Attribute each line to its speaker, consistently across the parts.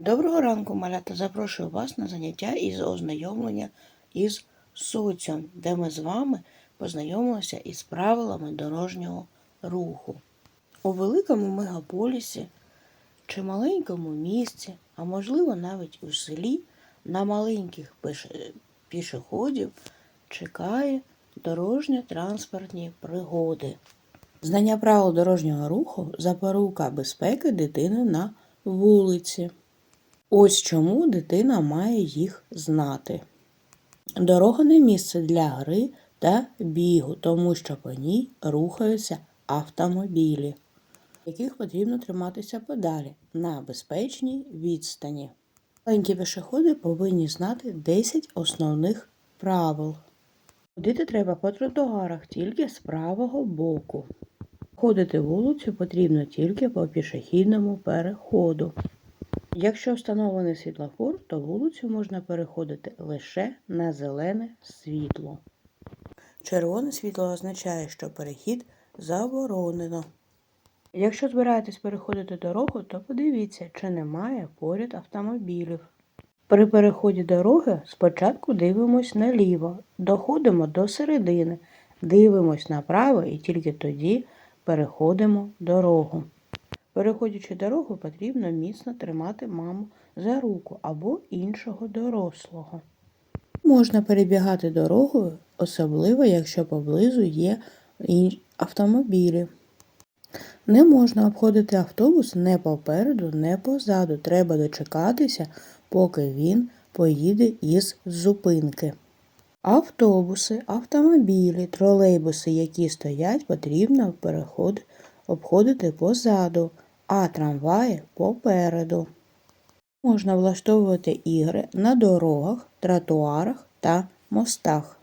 Speaker 1: Доброго ранку, малята. Запрошую вас на заняття із ознайомлення із соціум, де ми з вами познайомилися із правилами дорожнього руху. У великому мегаполісі чи маленькому місті, а можливо навіть у селі, на маленьких пішоходів чекає дорожньо-транспортні пригоди. Знання правил дорожнього руху запорука безпеки дитини на вулиці. Ось чому дитина має їх знати. Дорога не місце для гри та бігу, тому що по ній рухаються автомобілі, яких потрібно триматися подалі на безпечній відстані. Маленькі пішоходи повинні знати 10 основних правил. Ходити треба по тротуарах тільки з правого боку. Ходити вулицю потрібно тільки по пішохідному переходу. Якщо встановлений світлофор, то вулицю можна переходити лише на зелене світло. Червоне світло означає, що перехід заборонено. Якщо збираєтесь переходити дорогу, то подивіться, чи немає поряд автомобілів. При переході дороги спочатку дивимось наліво, доходимо до середини, дивимось направо і тільки тоді переходимо дорогу. Переходячи дорогу, потрібно міцно тримати маму за руку або іншого дорослого. Можна перебігати дорогу, особливо якщо поблизу є автомобілі. Не можна обходити автобус не попереду, не позаду. Треба дочекатися, поки він поїде із зупинки. Автобуси, автомобілі, тролейбуси, які стоять, потрібно переход обходити позаду, а трамваї попереду. Можна влаштовувати ігри на дорогах, тротуарах та мостах.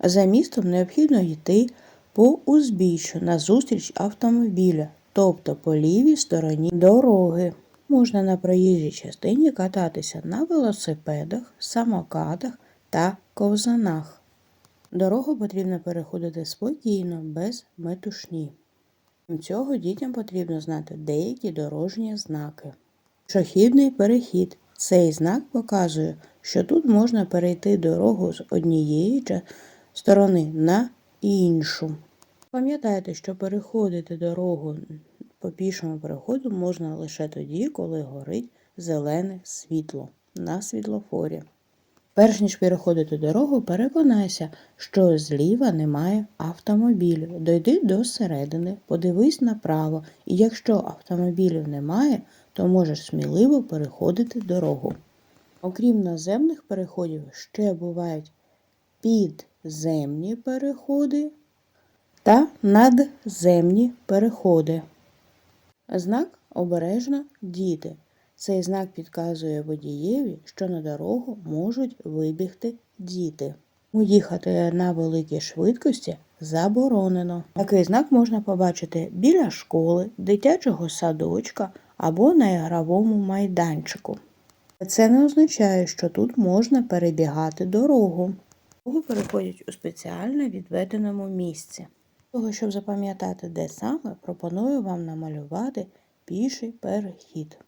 Speaker 1: За містом необхідно йти по узбіччю назустріч автомобіля, тобто по лівій стороні дороги. Можна на проїжджій частині кататися на велосипедах, самокатах та ковзанах. Дорогу потрібно переходити спокійно, без метушні. Крім цього, дітям потрібно знати деякі дорожні знаки. Пішохідний перехід. Цей знак показує, що тут можна перейти дорогу з однієї сторони на іншу. Пам'ятайте, що переходити дорогу по пішому переходу можна лише тоді, коли горить зелене світло на світлофорі. Перш ніж переходити дорогу, переконайся, що зліва немає автомобілів. Дойди до середини, подивись направо, і якщо автомобілів немає, то можеш сміливо переходити дорогу. Окрім наземних переходів, ще бувають підземні переходи та надземні переходи. Знак обережно діти. Цей знак підказує водієві, що на дорогу можуть вибігти діти. Їхати на великій швидкості заборонено. Такий знак можна побачити біля школи, дитячого садочка або на ігровому майданчику. Це не означає, що тут можна перебігати дорогу. Дорогу переходять у спеціально відведеному місці. Для того, щоб запам'ятати, де саме, пропоную вам намалювати піший перехід.